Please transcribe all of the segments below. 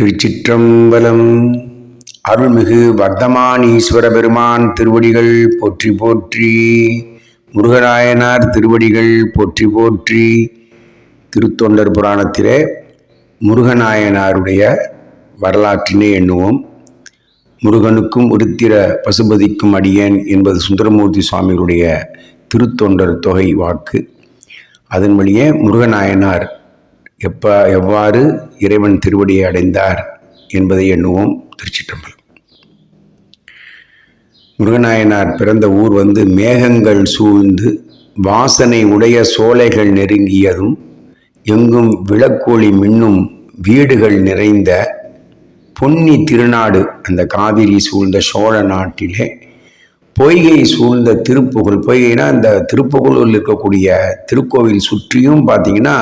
திருச்சிற்றம்பலம். அருள்மிகு வர்த்தமானீஸ்வர பெருமான் திருவடிகள் போற்றி போற்றி முருகராயனார் திருவடிகள் போற்றி போற்றி திருத்தொண்டர் புராணத்திலே முருகநாயனாருடைய வரலாற்றினை எண்ணுவோம். முருகனுக்கும் உருத்திர பசுபதிக்கும் அடியேன் என்பது சுந்தரமூர்த்தி சுவாமிகளுடைய திருத்தொண்டர் தொகை வாக்கு. அதன் வழியே முருகநாயனார் எப்ப எவ்வாறு இறைவன் திருவடியை அடைந்தார் என்பதை எண்ணுவோம் திருச்சிற்றம்பலம். முருகநாயனார் பிறந்த ஊர் வந்து மேகங்கள் சூழ்ந்து வாசனை உடைய சோலைகள் நெருங்கியதும் எங்கும் விளக்கோழி மின்னும் வீடுகள் நிறைந்த பொன்னி திருநாடு அந்த காவிரி சூழ்ந்த சோழ நாட்டிலே பொய்கை சூழ்ந்த திருப்புகழ் பொய்கைனா இந்த திருப்புகழூரில் இருக்கக்கூடிய திருக்கோவில் சுற்றியும் பார்த்தீங்கன்னா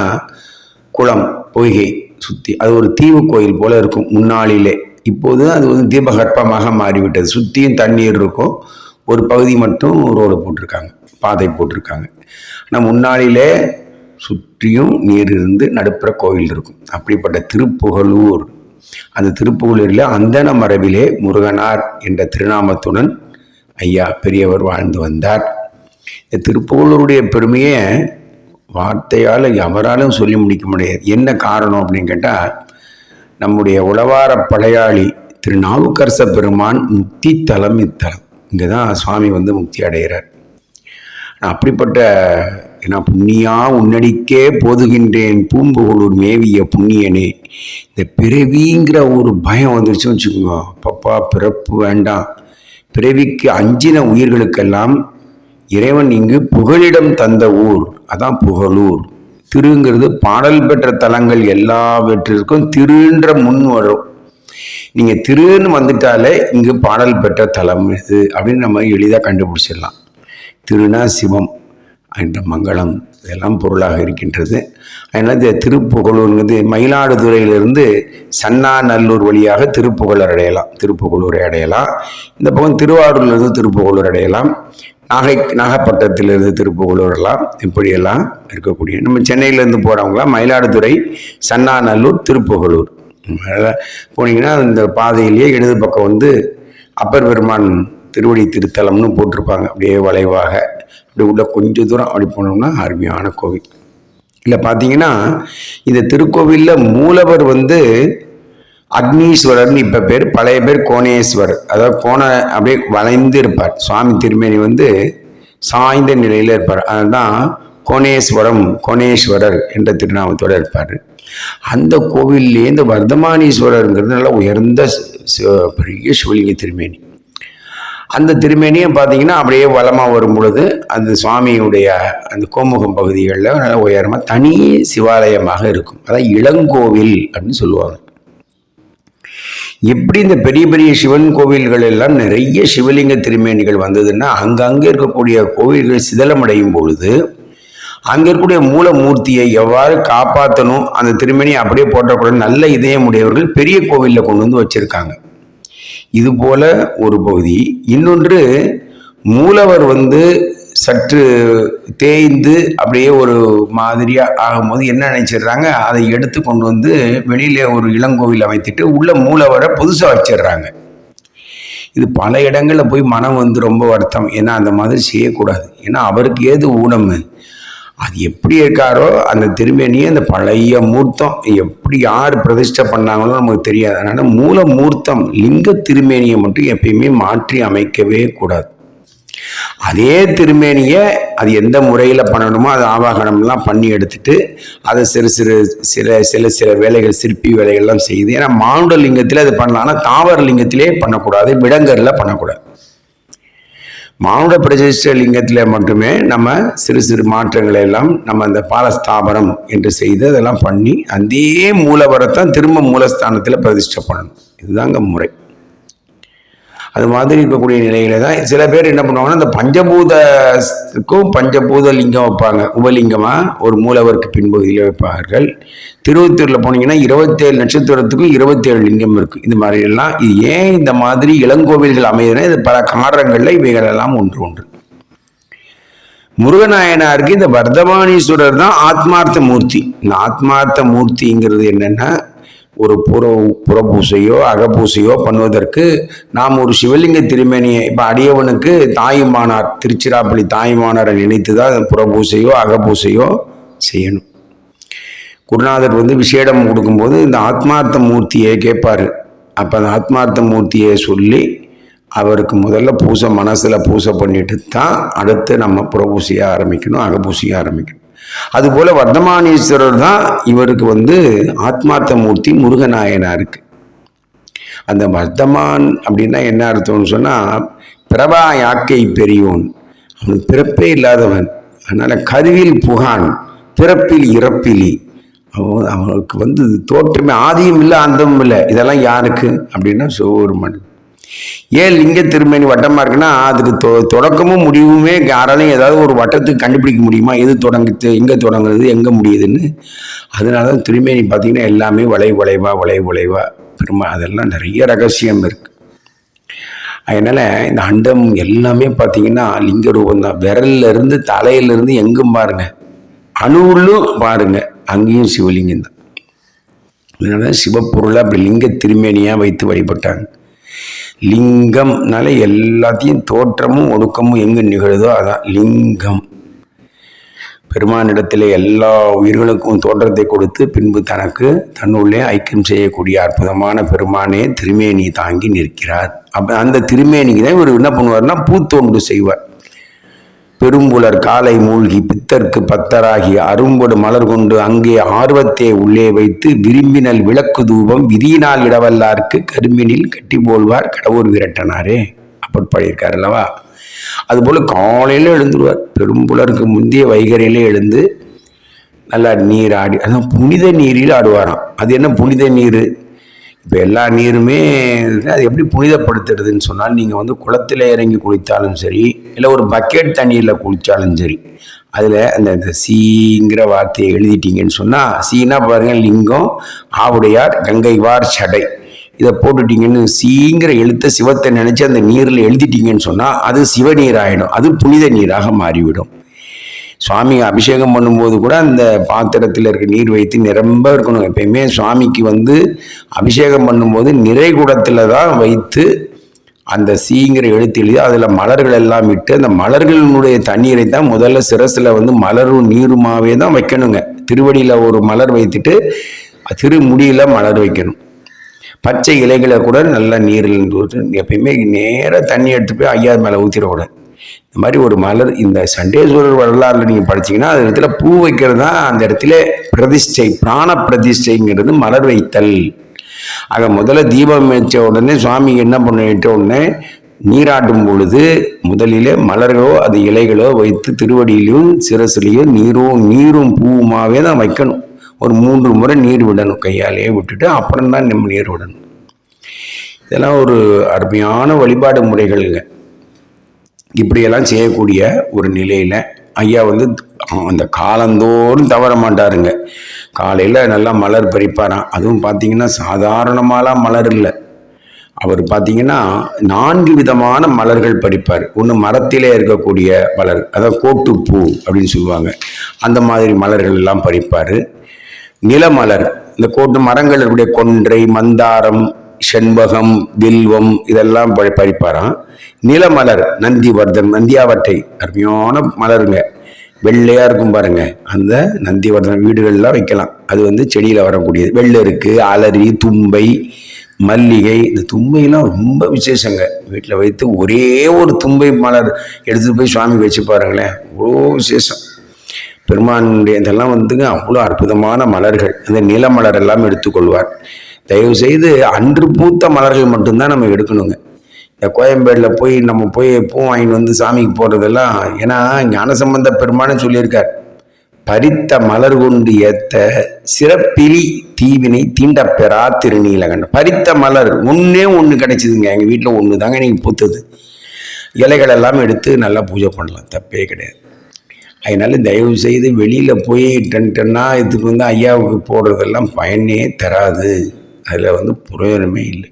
குளம் பொய்கை சுற்றி அது ஒரு தீவு கோயில் போல இருக்கும் முன்னாளிலே. இப்போது அது வந்து தீபகற்பமாக மாறிவிட்டது. சுற்றியும் தண்ணீர் இருக்கும். ஒரு பகுதி மட்டும் ரோடு போட்டிருக்காங்க பாதை போட்டிருக்காங்க. ஆனால் முன்னாளிலே சுற்றியும் நீர் இருந்து நடுப்புற கோயில் இருக்கும். அப்படிப்பட்ட திருப்புகலூர். அந்த திருப்புகலூரில் அந்தன மரபிலே முருகனார் என்ற திருநாமத்துடன் ஐயா பெரியவர் வாழ்ந்து வந்தார். இந்த திருப்புகலூருடைய பெருமையை வார்த்தையால் எவராலும் சொல்லி முடிக்க முடியாது. என்ன காரணம் அப்படின்னு கேட்டால் நம்முடைய உளவார படையாளி திரு நாவுக்கரச பெருமான் முக்தி தலம் இத்தலம். இங்கே தான் சுவாமி வந்து முக்தி அடைகிறார். நான் அப்படிப்பட்ட ஏன்னா புண்ணியா உன்னடிக்கே போதுகின்றேன் பூம்புகழூர் மேவிய புண்ணியனே. இந்த பிறவிங்கிற ஒரு பயம் வந்துருச்சுன்னு வச்சுக்கோங்க. பப்பா பிறப்பு வேண்டாம். பிறவிக்கு அஞ்சின உயிர்களுக்கெல்லாம் இறைவன் இங்கு புகழிடம் தந்த ஊர். அதான் புகழூர் திருங்கிறது பாடல் பெற்ற தலங்கள் எல்லாவற்றிற்கும் திருன்ற முன் வரும். நீங்கள் திருன்னு வந்துட்டாலே இங்கு பாடல் பெற்ற தலம் இது அப்படின்னு நம்ம எளிதாக கண்டுபிடிச்சிடலாம். திருனா சிவம் என்ற மங்களம் இதெல்லாம் பொருளாக இருக்கின்றது. அதனால் இந்த திருப்புகழூர்ங்கிறது மயிலாடுதுறையிலிருந்து சன்னாநல்லூர் வழியாக திருப்புகழர் அடையலாம். திருப்புகழூரை அடையலாம். இந்த பக்கம் திருவாரூர்லேருந்து திருப்புகழூர் அடையலாம். நாகை நாகப்பட்டினத்திலிருந்து திருப்புகலூரெல்லாம் இப்படியெல்லாம் இருக்கக்கூடிய நம்ம சென்னையிலேருந்து போகிறவங்களாம் மயிலாடுதுறை சன்னாநல்லூர் திருப்புகலூர் அதெல்லாம் போனீங்கன்னா இந்த பாதையிலேயே இடது பக்கம் வந்து அப்பர் பெருமான் திருவடி திருத்தலம்னு போட்டிருப்பாங்க. அப்படியே வளைவாக அப்படி உள்ள கொஞ்சம் தூரம் அப்படி போனோம்னா அருமையான கோவில். இல்லை பார்த்தீங்கன்னா இந்த திருக்கோவிலில் மூலவர் வந்து அக்னீஸ்வரர்னு இப்போ பேர் பழைய பேர் கோணேஸ்வரர் அதாவது கோண அப்படியே வளைந்து இருப்பார். சுவாமி திருமேனி வந்து சாய்ந்த நிலையில் இருப்பார். அதுதான் கோணேஸ்வரம் கோணேஸ்வரர் என்ற திருநாமத்தோடு இருப்பார். அந்த கோவில்லேயே இந்த வர்தமானீஸ்வரருங்கிறது நல்லா உயர்ந்த பெரிய சிவலிங்க திருமேனி. அந்த திருமேனியும் பார்த்தீங்கன்னா அப்படியே வளமாக வரும் பொழுது அந்த சுவாமியுடைய அந்த கோமுகம் பகுதிகளில் நல்லா உயரமாக தனி சிவாலயமாக இருக்கும். அதான் இளங்கோவில் அப்படின்னு சொல்லுவாங்க. எப்படி இந்த பெரிய பெரிய சிவன் கோவில்கள் எல்லாம் நிறைய சிவலிங்க திருமேனிகள் வந்ததுன்னா அங்கங்கே இருக்கக்கூடிய கோவில்கள் சிதலமடையும் பொழுது அங்கே இருக்கக்கூடிய மூலமூர்த்தியை எவ்வாறு காப்பாற்றணும் அந்த திருமணியை அப்படியே போட்டக்கூடாது நல்ல இதயமுடையவர்கள் பெரிய கோவிலில் கொண்டு வந்து வச்சுருக்காங்க. இது போல ஒரு பகுதி. இன்னொன்று மூலவர் வந்து சற்று தேய்ந்து அப்படியே ஒரு மாதிரியாக ஆகும்போது என்ன நினைச்சிடுறாங்க? அதை எடுத்து கொண்டு வந்து வெளியில் ஒரு இளங்கோவில் அமைத்துட்டு உள்ள மூலவரை புதுசாக வச்சிடுறாங்க. இது பல இடங்களில் போய் மனம் வந்து ரொம்ப வருத்தம். ஏன்னா அந்த மாதிரி செய்யக்கூடாது. ஏன்னா அவருக்கு ஏது ஊனம்? அது எப்படி இருக்காரோ அந்த திருமேனியே அந்த பழைய மூர்த்தம். எப்படி யார் பிரதிஷ்டை பண்ணாங்களோ நமக்கு தெரியாது. அதனால் மூல மூர்த்தம் லிங்க திருமேனியை மட்டும் எப்பயுமே மாற்றி அமைக்கவே கூடாது. அதே திருமேனியை அது எந்த முறையில் பண்ணணுமோ அது ஆவாகனம்லாம் பண்ணி எடுத்துட்டு அதை சிறு சிறு சில சில சில வேலைகள் சிற்பி வேலைகள்லாம் செய்யுது ஏன்னா மானுட லிங்கத்தில் அது பண்ணலாம். ஆனால் தாவர லிங்கத்திலே பண்ணக்கூடாது விடங்கரில் பண்ணக்கூடாது. மானுட பிரதிஷ்ட லிங்கத்தில் மட்டுமே நம்ம சிறு சிறு மாற்றங்களை எல்லாம் நம்ம அந்த பாலஸ்தாபனம் என்று செய்து அதெல்லாம் பண்ணி அதே மூலவரத்தான் திரும்ப மூலஸ்தானத்தில் பிரதிஷ்டை பண்ணணும். இதுதாங்க முறை. அது மாதிரி இருக்கக்கூடிய நிலையில தான் சில பேர் என்ன பண்ணுவாங்கன்னா இந்த பஞ்சபூதத்துக்கும் பஞ்சபூத லிங்கம் வைப்பாங்க. உபலிங்கமாக ஒரு மூலவருக்கு பின்பகுதியில் வைப்பார்கள். திருவத்தூரில் போனீங்கன்னா இருபத்தேழு நட்சத்திரத்துக்கும் இருபத்தேழு லிங்கம் இருக்குது இந்த மாதிரி எல்லாம் இது ஏன் இந்த மாதிரி இளங்கோவில்கள் அமையுதுன்னா இது பல காரணங்களில் இவைகள் எல்லாம் ஒன்று ஒன்று. முருகநாயனாருக்கு இந்த வர்தமானீஸ்வரர் தான் ஆத்மார்த்த மூர்த்தி. இந்த ஆத்மார்த்த மூர்த்திங்கிறது என்னென்னா ஒரு புற புறப்பூசையோ அகப்பூசையோ பண்ணுவதற்கு நாம் ஒரு சிவலிங்க திருமேனியை இப்போ அடியவனுக்கு தாயுமானார் திருச்சிராப்பள்ளி தாயுமானாரை நினைத்து தான் புறப்பூசையோ அகப்பூசையோ செய்யணும். குருநாதர் வந்து விசேடம் கொடுக்கும்போது இந்த ஆத்மார்த்த மூர்த்தியை கேட்பார். அப்போ அந்த ஆத்மார்த்த மூர்த்தியை சொல்லி அவருக்கு முதல்ல பூசை மனசில் பூசை பண்ணிட்டு தான் அடுத்து நம்ம புறபூசையாக ஆரம்பிக்கணும் அகப்பூசையை ஆரம்பிக்கணும். அதுபோல் வர்த்தமானீஸ்வரர் தான் இவருக்கு வந்து ஆத்மார்த்த மூர்த்தி முருகநாயனாருக்கு. அந்த வர்த்தமான் அப்படின்னா என்ன அர்த்தம்னு சொன்னால் பிரபா யாக்கை பெரியோன். அவன் பிறப்பே இல்லாதவன். அதனால் கருவில் புகான் பிறப்பில் இறப்பிலி. அவன் அவனுக்கு வந்து தோற்றமே ஆதியும் இல்லை அந்தமும் இல்லை. இதெல்லாம் யாருக்கு? அப்படின்னா சோறுமன் ஏன் லிங்க திருமேனி வட்டமாக இருக்குன்னா அதுக்கு தொ தொடக்கமும் முடிவுமே யாராலையும் ஏதாவது ஒரு வட்டத்துக்கு கண்டுபிடிக்க முடியுமா? எது தொடங்குது எங்கே தொடங்குறது எங்கே முடியுதுன்னு? அதனால தான் திருமேனி பார்த்திங்கன்னா எல்லாமே வளை வளைவா வளை வளைவா. பெருமா அதெல்லாம் நிறைய ரகசியம் இருக்குது அதனால் இந்த அண்டம் எல்லாமே பார்த்தீங்கன்னா லிங்க ரூபம் தான் விரல்ல இருந்து எங்கும் பாருங்கள் அணுவுள்ளும் பாருங்கள் அங்கேயும் சிவலிங்கம் தான். அதனால சிவப்பொருளை அப்படி லிங்க திருமேனியாக வைத்து வழிபட்டாங்க. லிங்கம்னால எல்லாத்தையும் தோற்றமும் ஒடுக்கமும் எங்கு நிகழுதோ அதான் லிங்கம். பெருமானிடத்தில் எல்லா உயிர்களுக்கும் தோற்றத்தை கொடுத்து பின்பு தனக்கு தன்னுள்ளே ஐக்கியம் செய்யக்கூடிய அற்புதமான பெருமானே திருமேனி தாங்கி நிற்கிறார். அப்போ அந்த திருமேனிக்கு தான் இவர் என்ன பண்ணுவார்னா பூத்தோண்டு செய்வார். பெரும்புலர் காலை மூழ்கி பித்தர்க்கு பத்தராகி அரும்பொடு மலர் கொண்டு அங்கே ஆர்வத்தை உள்ளே வைத்து விரும்பினல் விளக்கு தூபம் விதியினால் இடவல்லார்க்கு கரும்பினில் கட்டி போல்வார் கடவுர் விரட்டனாரே. அப்படி பாடியிருக்கார் அல்லவா? அதுபோல் காலையில் எழுந்துருவார். பெரும்புலருக்கு முந்தைய வைகரையிலே எழுந்து நல்லா நீர் ஆடி அதான் புனித நீரில் ஆடுவாராம். அது என்ன புனித நீர்? இப்போ எல்லா நீருமே அது எப்படி புனிதப்படுத்துறதுன்னு சொன்னால் நீங்கள் வந்து குளத்தில் இறங்கி குளித்தாலும் சரி இல்லை ஒரு பக்கெட் தண்ணீரில் குளித்தாலும் சரி அதில் அந்த இந்த சீங்கிற வார்த்தையை எழுதிட்டீங்கன்னு சொன்னால் சீனா பாருங்கள் லிங்கம் ஆவுடையார் கங்கைவார் சடை. இதை போட்டுட்டிங்கன்னு சீங்கிற எழுத்த சிவத்தை நினச்சி அந்த நீரில் எழுதிட்டீங்கன்னு சொன்னால் அது சிவநீர் ஆகிடும் அது புனித நீராக மாறிவிடும். சுவாமி அபிஷேகம் பண்ணும்போது கூட அந்த பாத்திரத்தில் இருக்க நீர் வைத்து நிரம்ப இருக்கணும். எப்பயுமே சுவாமிக்கு வந்து அபிஷேகம் பண்ணும்போது நிறைகூடத்தில் தான் வைத்து அந்த சீங்கிற எழுத்து எழுதி அதில் மலர்கள் எல்லாம் விட்டு அந்த மலர்களினுடைய தண்ணீரை தான் முதல்ல சிரசில் வந்து மலரும் நீருமாவே தான் வைக்கணுங்க. திருவடியில் ஒரு மலர் வைத்துட்டு திருமுடியில் மலர் வைக்கணும். பச்சை இலைகளை கூட நல்ல நீரில் எப்பயுமே நேராக தண்ணி எடுத்து போய் ஐயா மேலே ஊற்றிடக்கூடாது இந்த மாதிரி ஒரு மலர் இந்த சண்டேஸ்வரர் வரலாறுல நீங்கள் படிச்சீங்கன்னா அந்த இடத்துல பூ வைக்கிறது தான் அந்த இடத்துல பிரதிஷ்டை பிராண பிரதிஷ்டைங்கிறது மலர் வைத்தல். ஆக முதல்ல தீபம் வச்ச உடனே சுவாமி என்ன பண்ணிட்ட உடனே நீராட்டும் பொழுது முதலிலே மலர்களோ அது இலைகளோ வைத்து திருவடியிலையும் சிரசிலையும் நீரும் நீரும் பூவுமாவே தான் வைக்கணும். ஒரு மூன்று முறை நீர் விடணும் கையாலேயே விட்டுட்டு அப்புறம் தான் நம்ம நீர் விடணும். இதெல்லாம் ஒரு அருமையான வழிபாடு முறைகள்ங்க. இப்படியெல்லாம் செய்யக்கூடிய ஒரு நிலையில் ஐயா வந்து அந்த காலந்தோறும் தவற மாட்டாருங்க. காலையில் நல்லா மலர் பறிப்பாராம் அதுவும் பார்த்தீங்கன்னா சாதாரணமாலாம் மலர் இல்லை. அவர் பார்த்தீங்கன்னா நான்கு விதமான மலர்கள் பறிப்பார். ஒன்று மரத்திலே இருக்கக்கூடிய மலர் அதாவது கோட்டுப்பூ அப்படின்னு சொல்லுவாங்க. அந்த மாதிரி மலர்கள் எல்லாம் பறிப்பார். நிலமலர் இந்த கோட்டு மரங்கள் இருக்கக்கூடிய கொன்றை மந்தாரம் செண்பகம் வில்வம் இதெல்லாம் ப- பறிப்பாராம். நிலமலர் நந்திவர்தன் நந்தியாவட்டை அருமையான மலருங்க. வெள்ளையாக இருக்கும் பாருங்க. அந்த நந்திவர்தன் வீடுகள்லாம் வைக்கலாம். அது வந்து செடியில் வரக்கூடியது. வெள்ளருக்கு அலரி தும்பை மல்லிகை. இந்த தும்பைலாம் ரொம்ப விசேஷங்க. வீட்டில் வைத்து ஒரே ஒரு தும்பை மலர் எடுத்துகிட்டு போய் சுவாமி வச்சு பாருங்களேன். அவ்வளோ விசேஷம். பெருமானுடைய இதெல்லாம் வந்துங்க அவ்வளோ அற்புதமான மலர்கள். அந்த நிலமலர் எல்லாம் எடுத்துக்கொள்வார். தயவு செய்து அன்று பூத்த மலர்கள் மட்டும்தான் நம்ம எடுக்கணுங்க. இந்த கோயம்பேடில் போய் நம்ம போய் பூ வாங்கிட்டு வந்து சாமிக்கு போடுறதெல்லாம் ஏன்னா ஞானசம்பந்த பெருமான்னு சொல்லியிருக்கார். பறித்த மலர் கொண்டு ஏத்த சிறப்பிலி தீவினை தீண்டப்பெறா திருநீலகண்டன் பறித்த மலர் ஒன்றே ஒன்று கிடைச்சிதுங்க. எங்கள் வீட்டில் ஒன்று தாங்க நீங்கள் பூத்தது. இலைகள் எல்லாம் எடுத்து நல்லா பூஜை பண்ணலாம். தப்பே கிடையாது. அதனால தயவு செய்து வெளியில் போய் டன் டன்னாக இதுக்கு வந்து ஐயாவுக்கு போடுறதெல்லாம் பயனே தராது. அதில் வந்து பிரயோஜனமே இல்லை.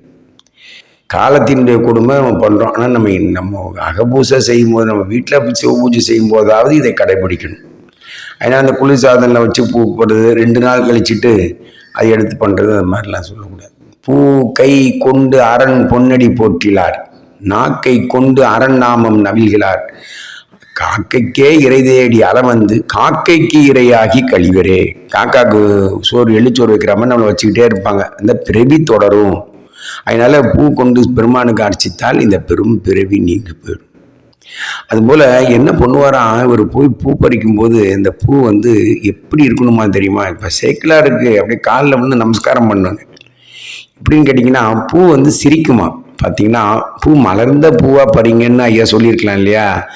காலத்தினுடைய கொடுமை நம்ம பண்ணுறோம் ஆனால் நம்ம நம்ம அகபூசை செய்யும்போது நம்ம வீட்டில் சிவ பூஜை செய்யும் போதாவது இதை கடைபிடிக்கணும். ஏன்னா அந்த குளிர் சாதனில் வச்சு பூ போடுறது ரெண்டு நாள் கழிச்சிட்டு அதை எடுத்து பண்ணுறது அது மாதிரிலாம் சொல்லக்கூடாது. பூ கை கொண்டு அரண் பொன்னடி போற்றிலார். நாக்கை கொண்டு அரண் நாமம் நவில்கிறார் காக்கைக்கே இறை தேடி வந்து காக்கைக்கு இரையாகி கழிவரே. காக்காக்கு சோறு எள்ளிச்சோறு வைக்கிற மாதிரி நம்மளை வச்சுக்கிட்டே இருப்பாங்க. அந்த பிறவி தொடரும். அதனால பூ கொண்டு பெருமானுக்கு அர்ச்சித்தால் இந்த பெரும் பிறவி நீங்கி போயிடும். அதுபோல் என்ன பண்ணுவாராம்? இவர் போய் பூ பறிக்கும் போது இந்த பூ வந்து எப்படி இருக்கணுமா தெரியுமா? இப்போ சேக்கிலா இருக்கு. அப்படியே காலில் வந்து நமஸ்காரம் பண்ணுவாங்க. எப்படின்னு கேட்டிங்கன்னா பூ வந்து சிரிக்குமா? பார்த்தீங்கன்னா பூ மலர்ந்த பூவாக பறிங்கன்னு ஐயா சொல்லியிருக்கலாம் இல்லையா?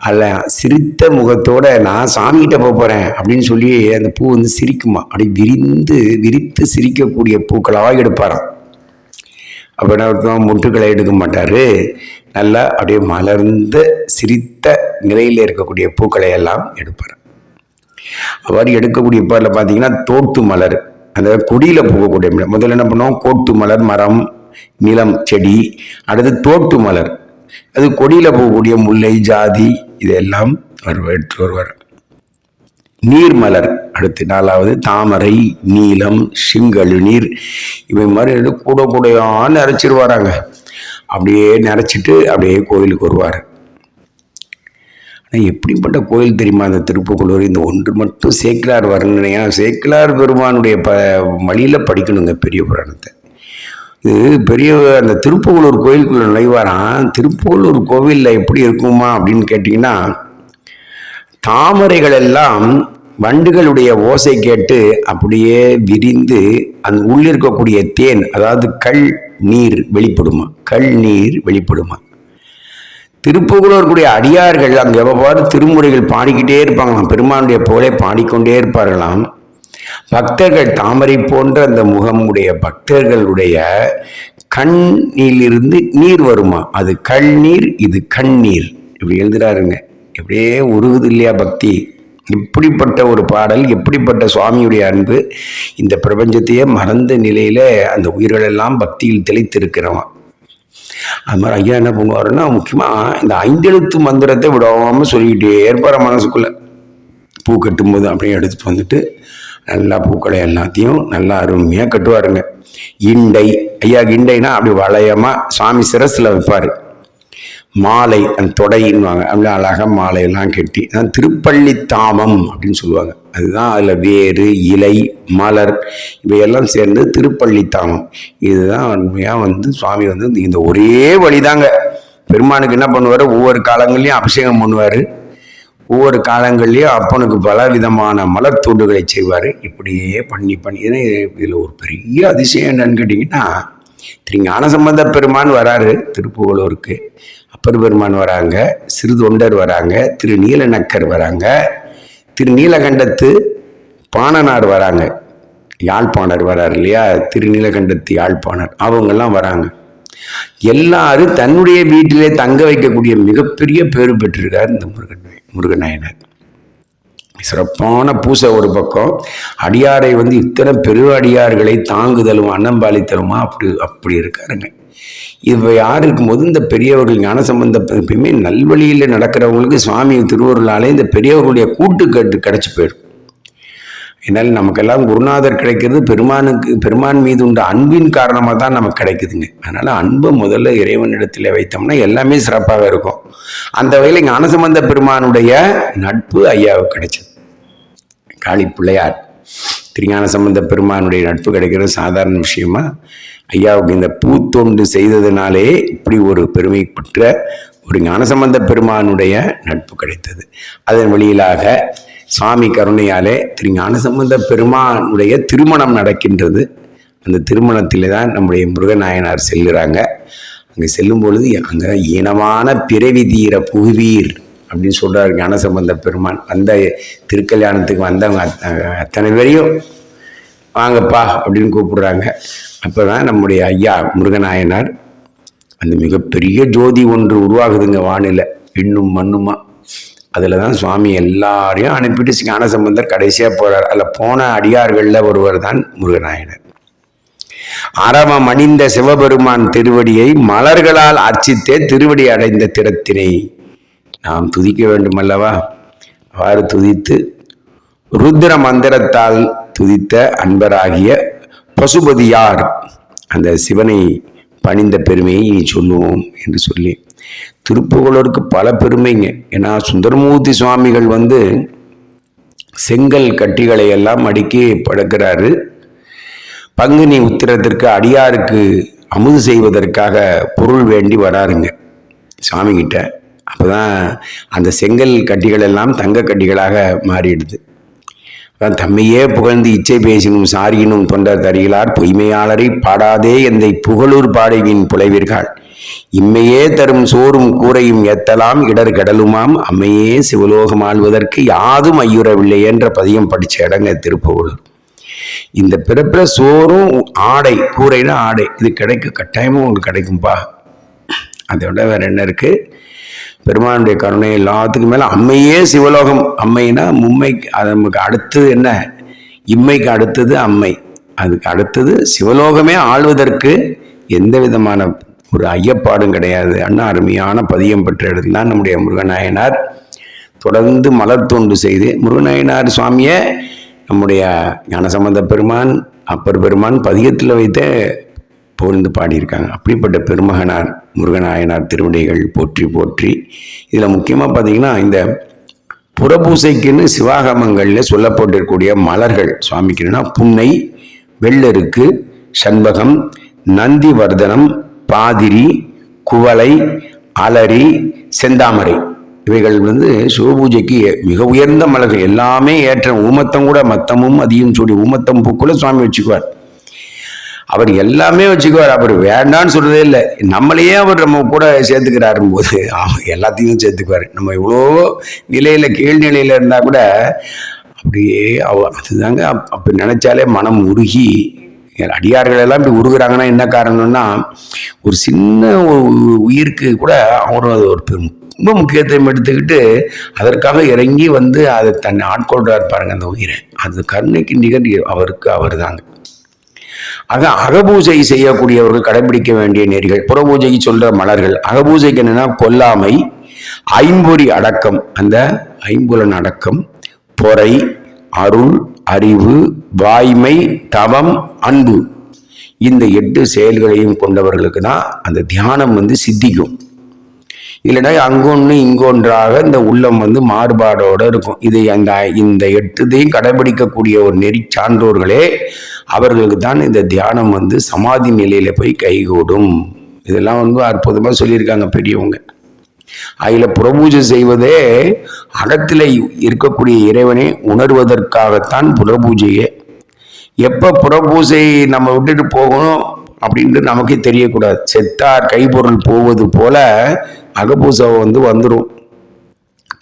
அல்ல சிரித்த முகத்தோட நான் சாமிகிட்ட போக போகிறேன் அப்படின்னு சொல்லி அந்த பூ வந்து சிரிக்குமா? அப்படி விரிந்து விரித்து சிரிக்கக்கூடிய பூக்களாக எடுப்பாராம். அப்போ என்ன முட்டுக்களை எடுக்க மாட்டார். நல்லா அப்படியே மலர்ந்த சிரித்த நிலையில் இருக்கக்கூடிய பூக்களை எல்லாம் எடுப்பார் அவ்வாறு எடுக்கக்கூடிய பாடல பார்த்தீங்கன்னா தோட்டு மலர். அந்த கொடியில் பூக்கக்கூடிய மலர். முதல்ல என்ன பண்ணுவோம்? கோட்டு மலர் மரம் நிலம் செடி. அடுத்து தோட்டு மலர். அது கொடியில் போகக்கூடிய முல்லை ஜாதி இதெல்லாம் அவர் எடுத்து வருவார். நீர்மலர் அடுத்து நாலாவது தாமரை நீலம் சிங்கழு நீர் இவை மாதிரி கூட கூடையா நிறைச்சிருவாராங்க அப்படியே நிறச்சிட்டு அப்படியே கோயிலுக்கு வருவார். ஆனால் எப்படிப்பட்ட கோயில் தெரியுமா? அந்த திருப்புக்குள்ளூர் இந்த ஒன்று மட்டும் சேக்கிலார் வர்ணனையா சேக்கிலார் பெருமானுடைய ப வழியில் படிக்கணுங்க பெரிய புராணத்தை. இது பெரிய அந்த திருப்புகலூர் கோயிலுக்குள்ள நுழைவாராம் திருப்புகலூர் கோவிலில் எப்படி இருக்குமா? அப்படின்னு கேட்டிங்கன்னா தாமரைகள் எல்லாம் வண்டுகளுடைய ஓசை கேட்டு அப்படியே விரிந்து அந்த உள்ளே இருக்கக்கூடிய தேன் அதாவது கல் நீர் வெளிப்படுமா? கல் நீர் வெளிப்படுமா? திருப்புகலூர் கூடிய அடியார்கள் அங்கே எவ்வாறு திருமுறைகள் பாடிக்கிட்டே இருப்பாங்களாம். பெருமானுடைய புகழை பாடிக்கொண்டே இருப்பார்களாம். பக்தர்கள் தாமரை போன்ற அந்த முகமுடைய பக்தர்களுடைய கண்ணிலிருந்து நீர் வருமா? அது கண்ணீர் இது கண்ணீர். இப்படி எழுதுறாருங்க. எப்படியே உருகுது இல்லையா பக்தி? இப்படிப்பட்ட ஒரு பாடல் எப்படிப்பட்ட சுவாமியுடைய அன்பு இந்த பிரபஞ்சத்தையே மறந்த நிலையில் அந்த உயிர்களெல்லாம் பக்தியில் திளைத்திருக்கிறவன். அது மாதிரி ஐயா என்ன பண்ணுவாருன்னா முக்கியமாக இந்த ஐந்தெழுத்து மந்திரத்தை விடாமல் சொல்லிக்கிட்டே இருப்பார் மனசுக்குள்ளே. பூ கட்டும்போது அப்படியே எடுத்துட்டு வந்துட்டு நல்லா பூக்களை எல்லாத்தையும் நல்லா அருமையாக கட்டுவாருங்க. இண்டை ஐயா இண்டைனா அப்படி வளையமாக சுவாமி சிரசில் வைப்பார். மாலை அந்த தொடைன்னுவாங்க அப்படி அழகாக மாலையெல்லாம் கட்டி அதான் திருப்பள்ளி தாமம் அப்படின்னு சொல்லுவாங்க. அதுதான் அதில் வேறு இலை மலர் இவையெல்லாம் சேர்ந்து திருப்பள்ளி தாமம். இதுதான் உண்மையாக வந்து சுவாமி வந்து இந்த ஒரே வழிதாங்க. பெருமானுக்கு என்ன பண்ணுவார்? ஒவ்வொரு காலங்கள்லையும் அபிஷேகம் பண்ணுவார். ஒவ்வொரு காலங்கள்லேயும் அப்பனுக்கு பல விதமான மலர்த்தூண்டுகளை செய்வார். இப்படியே பண்ணி பண்ணி. இதில் ஒரு பெரிய அதிசயம் என்னன்னு கேட்டிங்கன்னா திரு ஞானசம்பந்த பெருமான் வராரு திருப்புகலூருக்கு அப்பர் பெருமான் வராங்க சிறு தொண்டர் வராங்க திரு நீலநக்கர் வராங்க திரு நீலகண்டத்து பாணனார் வராங்க. யாழ்ப்பாணர் வரார் இல்லையா? திருநீலகண்டத்து யாழ்ப்பாணர். அவங்கெல்லாம் வராங்க. எல்லாரும் தன்னுடைய வீட்டிலே தங்க வைக்கக்கூடிய மிகப்பெரிய பேறு பெற்றிருக்கார் இந்த முருகன். முருகநாயனர். சிறப்பான பூசை ஒரு பக்கம். அடியாரை வந்து இத்தனை பெரு அடியார்களை தாங்குதலும் அன்னம்பாலித்தலுமா? அப்படி அப்படி இருக்காருங்க. இவை யார் இருக்கும்போது இந்த பெரியவர்கள் ஞான சம்பந்த எப்பயுமே நல்வழியில் நடக்கிறவங்களுக்கு சுவாமி திருவருளாலே இந்த பெரியவர்களுடைய கூட்டு கட்டு கிடச்சி போயிடும். என்னால் நமக்கெல்லாம் குருநாதர் கிடைக்கிறது பெருமானுக்கு பெருமான் மீது உண்ட அன்பின் காரணமாக தான் நமக்கு கிடைக்குதுங்க. அதனால் அன்பை முதல்ல இறைவனிடத்தில் வைத்தோம்னா எல்லாமே சிறப்பாக இருக்கும். அந்த வகையில் ஞானசம்பந்த பெருமானுடைய நட்பு ஐயாவுக்கு கிடைச்சது. காளி பிள்ளையார் திருஞான சம்பந்த பெருமானுடைய நட்பு கிடைக்கிறது சாதாரண விஷயமா ஐயாவுக்கு இந்த பூத்தொண்டு செய்ததினாலே இப்படி ஒரு பெருமை பெற்ற ஒரு ஞானசம்பந்த பெருமானுடைய நட்பு கிடைத்தது. அதன் வழியிலாக சுவாமி கருணையாலே திரு ஞானசம்பந்த பெருமானுடைய திருமணம் நடக்கின்றது. அந்த திருமணத்திலே தான் நம்முடைய முருகநாயனார் செல்கிறாங்க. அங்கே செல்லும் பொழுது அங்கே ஈனமான பிறவி தீர புகுவீர் அப்படின்னு சொல்கிறார் ஞானசம்பந்த பெருமான். வந்த திருக்கல்யாணத்துக்கு வந்தவங்க அத்தனை பேரையும் வாங்கப்பா அப்படின்னு கூப்பிடுறாங்க. அப்போ தான் நம்முடைய ஐயா முருகநாயனார் அந்த மிகப்பெரிய ஜோதி ஒன்று உருவாகுதுங்க வானில. இன்னும் மண்ணுமா. அதில் தான் சுவாமி எல்லாரையும் அனுப்பிட்டு ஞானசம்பந்தர் கடைசியாக போகிறார் அதில் போன அடியார்களில் ஒருவர் தான் முருகநாயனர். அரவம் அணிந்த சிவபெருமான் திருவடியை மலர்களால் அர்ச்சித்தே திருவடி அடைந்த திறத்தினை நாம் துதிக்க வேண்டும் அல்லவா அவ்வாறு துதித்து ருத்ர மந்திரத்தால் துதித்த அன்பராகிய பசுபதியார் அந்த சிவனை பணிந்த பெருமையை சொல்லுவோம் என்று சொல்லி. திருப்புகளோருக்கு பல பெருமைங்க. ஏன்னா சுந்தரமூர்த்தி சுவாமிகள் வந்து செங்கல் கட்டிகளை எல்லாம் அடுக்கி படுக்கிறாரு. பங்குனி உத்திரத்திற்கு அடியாருக்கு அமுது செய்வதற்காக பொருள் வேண்டி வராருங்க சாமிகிட்ட. அப்போதான் அந்த செங்கல் கட்டிகள் எல்லாம் தங்க கட்டிகளாக மாறிடுது. அதான் தம்மையே புகழ்ந்து இச்சை பேசினும் சாரியினும் தொண்டர் தருகிறார். பொய்மையாளரை பாடாதே எந்தை புகழூர் பாடைவின் புலைவீர்கள். இம்மையே தரும் சோறும் கூரையும் எத்தலாம் இடர் கடலுமாம். அம்மையே சிவலோகம் ஆள்வதற்கு யாதும் ஐயுறவில்லை என்ற பதியம் படித்த இடங்க திருப்புகழூர் இந்த பிறப்பிற சோறும் ஆடை கூரைனா ஆடை. இது கிடைக்கும் கட்டாயமும் உங்களுக்கு கிடைக்கும்பா. அதை விட வேற என்ன இருக்கு? பெருமானுடைய கருணை எல்லாத்துக்கும் மேலே அம்மையே சிவலோகம். அம்மைனா மும்மை அது நமக்கு அடுத்தது என்ன? இம்மைக்கு அடுத்தது அம்மை. அதுக்கு அடுத்தது சிவலோகமே ஆள்வதற்கு எந்த விதமான ஒரு ஐயப்பாடும் கிடையாது. அண்ணா அருமையான பதியம் பெற்ற இடத்துல தான் நம்முடைய முருகநாயனார் தொடர்ந்து மலர் தொண்டு செய்து முருகநாயனார் சுவாமியை நம்முடைய ஞானசம்பந்த பெருமான் அப்பர் பெருமான் பதியத்தில் வைத்த புகழ்ந்து பாடியிருக்காங்க. அப்படிப்பட்ட பெருமகனார் முருகநாயனார் திருவடிகள் போற்றி போற்றி. இதில் முக்கியமாக பார்த்தீங்கன்னா இந்த புறபூசைக்குன்னு சிவாகமங்களில் சொல்லப்பட்டிருக்கக்கூடிய மலர்கள் சுவாமிக்குன்னா புன்னை வெள்ளருக்கு சண்பகம் நந்திவர்தனம் பாதிரி குவளை அலரி செந்தாமரை. இவைகள் வந்து சிவபூஜைக்கு மிக உயர்ந்த மலர்கள். எல்லாமே ஏற்ற ஊமத்தம் கூட மத்தமும் அதிகம் சொல்லி ஊமத்தம் பூக்குள்ள சுவாமி வச்சுக்குவார். அவர் எல்லாமே வச்சுக்குவார். அவர் வேண்டான்னு சொல்றதே இல்லை. நம்மளையே அவர் நம்ம கூட சேர்த்துக்கிறாரும் போது அவங்க எல்லாத்தையும் சேர்த்துக்குவார். நம்ம இவ்வளோ நிலையில கீழ்நிலையில இருந்தா கூட அப்படியே அவ அதுதாங்க அப்படி நினைச்சாலே மனம் உருகி அடியார்கள் எல்லாம் இப்படி உருகுறாங்கன்னா என்ன காரணம்னா ஒரு சின்ன ஒரு உயிருக்கு கூட அவரும் அது ஒரு ரொம்ப முக்கியத்துவம் எடுத்துக்கிட்டு அதற்காக இறங்கி வந்து அதை தன்னை ஆட்கொள்றாரு பாருங்க அந்த உயிரை. அது கருணைக்கு நிகர் அவருக்கு அவர் தாங்க ஆக அகபூஜை செய்யக்கூடியவர்கள் கடைபிடிக்க வேண்டிய நெறிகள் புறபூஜைக்கு சொல்ற மலர்கள். அகபூஜைக்கு என்னன்னா கொல்லாமை ஐம்பொறி அடக்கம். அந்த ஐம்புலன் அடக்கம் பொறை அருள் அறிவு வாய்மை தவம் அன்பு. இந்த எட்டு செயல்களையும் கொண்டவர்களுக்கு தான் அந்த தியானம் வந்து சித்திக்கும். இல்லைன்னா அங்கொன்று இங்கொன்றாக இந்த உள்ளம் வந்து மாறுபாடோடு இருக்கும். இது அந்த இந்த எட்டுதையும் கடைபிடிக்கக்கூடிய ஒரு நெறி சான்றோர்களே அவர்களுக்கு தான் இந்த தியானம் வந்து சமாதி நிலையில் போய் கைகூடும். இதெல்லாம் வந்து அற்புதமாக சொல்லியிருக்காங்க பெரியவங்க. அதில் புறபூஜை செய்வதே அகத்தில் இருக்கக்கூடிய இறைவனை உணர்வதற்காகத்தான் புறபூஜையே. எப்போ புறபூஜை நம்ம விட்டுட்டு போகணும் அப்படின்ட்டு நமக்கே தெரியக்கூடாது. செத்தார் கைப்பொருள் போவது போல அகபூசை வந்து வந்துடும்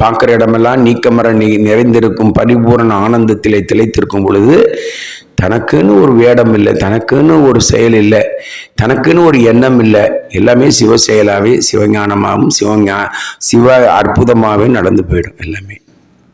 பார்க்குற இடமெல்லாம் நீக்கமர நி நிறைந்திருக்கும் பரிபூரண ஆனந்தத்திலே திளைத்திருக்கும் பொழுது தனக்குன்னு ஒரு வேடம் இல்லை தனக்குன்னு ஒரு செயல் இல்லை தனக்குன்னு ஒரு எண்ணம் இல்லை. எல்லாமே சிவ செயலாகவே சிவஞானமாகவும் சிவஞா சிவ அற்புதமாகவே நடந்து போயிடும் எல்லாமே.